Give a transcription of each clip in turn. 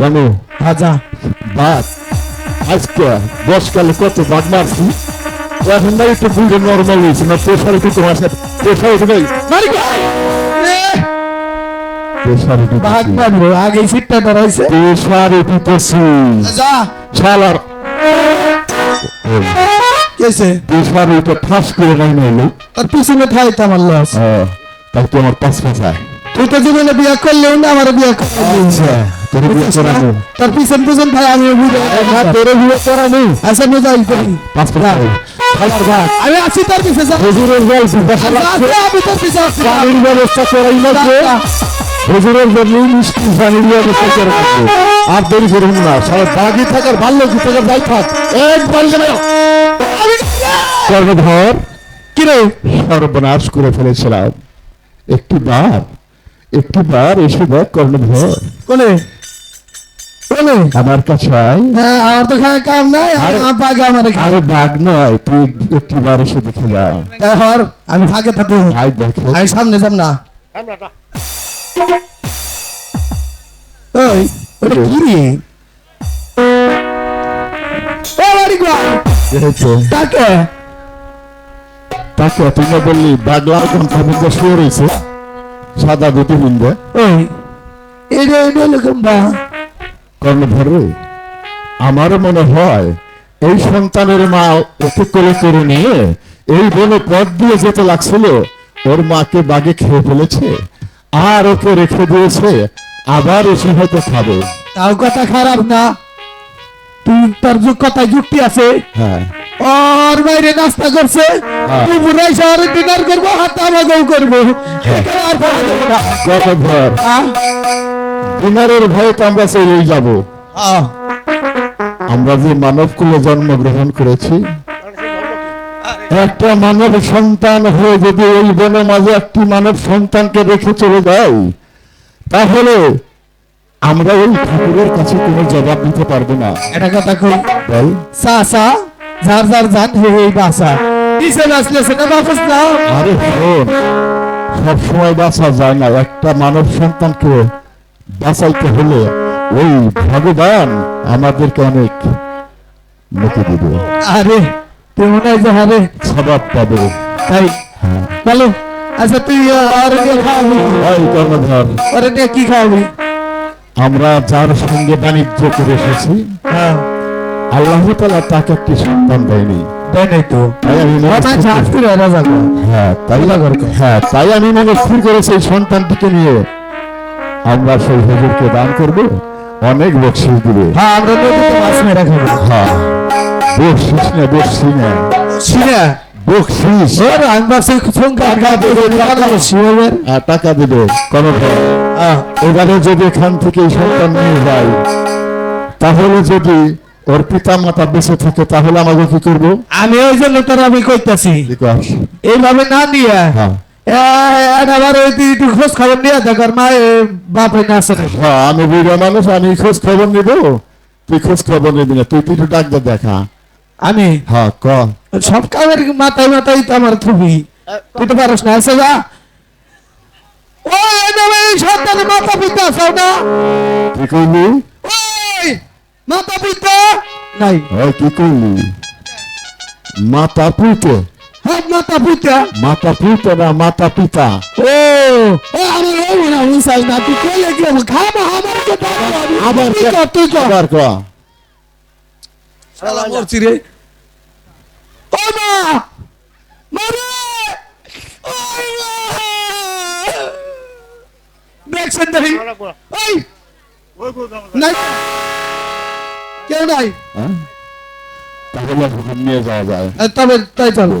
জানো? রাজা বাঘ আজকে বসকালে কত বাঘ মারছি? এখন না একটু বুঝে নর্মাল হয়েছে না প্রেশার একটু তোমার সাথে প্রেশার উঠে উঠে ভাগ মারবো আগে সিটটা ধরাইছে। প্রেশার যা। শালার। কেছে? প্রেশার উঠে ফাঁস করে নাই নাইলো। তোর পিছনে ঠাই তো আমার লস তাই তো আমার পাঁচ পাঁচায় তুই তো জীবনে বিয়া করলেও না আমার বিয়া আচ্ছা তোর বিয়ে করানো তোর পিছন পিছন ভাই আমি বুঝে না তোর বিয়ে করানো আচ্ছা নো যাই করি পাঁচ পাঁচায় শালার ভাগ আমি আছি তোর পিছে যা। হুজুরের বল জিজ্ঞাসা লাগছে আমি তোর পিছে আছি পানির ব্যবস্থা করাই লাগবে। হুজুরের জন্য মিষ্টি পানির ব্যবস্থা করে আর দেরি করুন না সারা বাগি থাকার ভালো কি থাকার যাই থাক। একবার কর্ণধর কিরে সর্বনাশ করে ফেলেছিলাম। একটি বার। একটি বার এসে দেখ কর্ণধর কোনে? কোনে? আমার কাছে আয়। হ্যাঁ আমার তো খায় কাম নাই আমার বাগে আমার আরে বাঘ নয় তুই একটি বার এসে দেখে যা। আমি থাকব। দেখে। সামনে যাব না। ওই ওটা কি রে? ও বাড়ি গো তাকে তাকে না বললি বাগলার কণ্ঠ মধ্যে শুয়ে রয়েছে সাদা দুটি মুন্ডে ওই এটা এটা লোকম বা? কর্ণধরে আমারও মনে হয় এই সন্তানের মা কোলে করে নিয়ে এই বনে পথ দিয়ে যেতে লাগছিল। ওর মাকে বাগে খেয়ে ফেলেছে আর ওকে রেখে দিয়েছে আবার এসে হয়তো খাবে। তাও কথা খারাপ না। তুই তার যুগ কথা যুক্তি আছে? হ্যাঁ। ওর বাইরে নাস্তা করছে। হ্যাঁ। বুড়াই শহরে ডিনার করব হাত আমাকেও করব। আর? ডিনারের ভয়ে তো আমরা চলেই যাব। আমরা যে মানব কুলে জন্মগ্রহণ করেছি একটা মানব সন্তান হয়ে যদি এই বনের মাঝে একটি মানব সন্তানকে রেখে চলে যাই তাহলে আমরা ওই ঠাকুরের কাছে কোনো জবাব দিতে পারব না। এটা কথা কই? বল। সা। সা ঝার ঝার ঝান হে হে বাসা কিসে নাচলে সেটা বাপস না। আরে শোন সব সময় বাঁচা যায় না। একটা মানব সন্তানকে বাঁচাইতে হলে ওই ভগবান আমাদেরকে অনেক মুখে দিবে। আরে মনে হয় যে হারে স্বভাব পাবে। তাই? হ্যাঁ। বলো আচ্ছা তুই আর কি খাওয়াবি আমরা যার সঙ্গে বাণিজ্য করে এসেছি হ্যাঁ। আল্লাহ তালা তাকে একটি সন্তান দেয়নি। তাই আমি মনে স্থির গো। হ্যাঁ তাই হ্যাঁ তাই আমি স্থির করেছি এই সন্তানটিকে নিয়ে আমরা সেই হুজুরকে দান করব অনেক বকশিস দিবে। হ্যাঁ আমরা নদীতে মাছ মেরে খাব হ্যাঁ বকশিস না বকশি না। সিনা বকশিস। ওর আমি ভাবছি সংখ্যা দেবে টাকা শিবের টাকা দেবে। এবারে যদি এখান থেকে সন্তান নিয়ে যায় তাহলে যদি ওর পিতা মাতা বেঁচে থাকে তাহলে আমাকে কি করব? আমি ওই জন্য তোর আমি কইতাছি। এইভাবে না দিয়ে হ্যাঁ। আবার ওই খোঁজ খবর নিয়ে দেখ মা এ, বাপে না। হ্যাঁ আমি বুড়া মানুষ আমি খোঁজ খবর নিব? তুই খোঁজ খবর নিবি না তুই তুই ডাক্তার দেখা আমি? হ্যাঁ ক। সব কামের মাথায় মাথায় তো আমার থুবি। তুই তো পারস না আছে যা। সন্তানের মাথা পিতা আসাও না? ওই মাথা পিতা নাই। ওই কি করলি? মাতা পুতে হাত মাথা পিতা মাতা পুতে না মাতা পিতা ও ও আমার ওই মনে হয় চাই না তুই কইলে কি খাব আমার কে আবার তুই কর তুই কর আবার ক শালা মরছি রে। ও মা মারে। ওই মা। দেখছেন দেখি ওই নাই। কেউ নাই হ্যাঁ? তাহলে ওখানে নিয়ে যাওয়া যায় আহ, তবে তাই চলো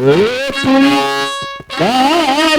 ও তুই কার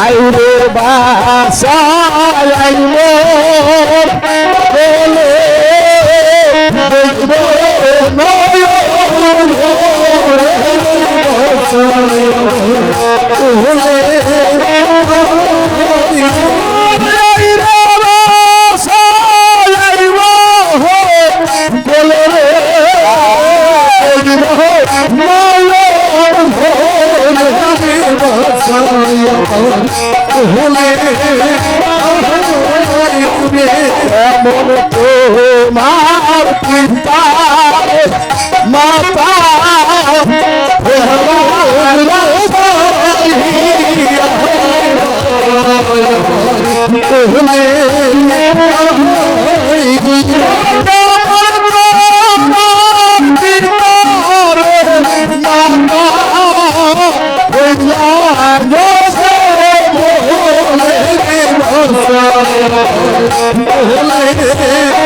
আইরে বাসা আইলো বলে দেখব এমন তোমার পিতা মাতা Oh,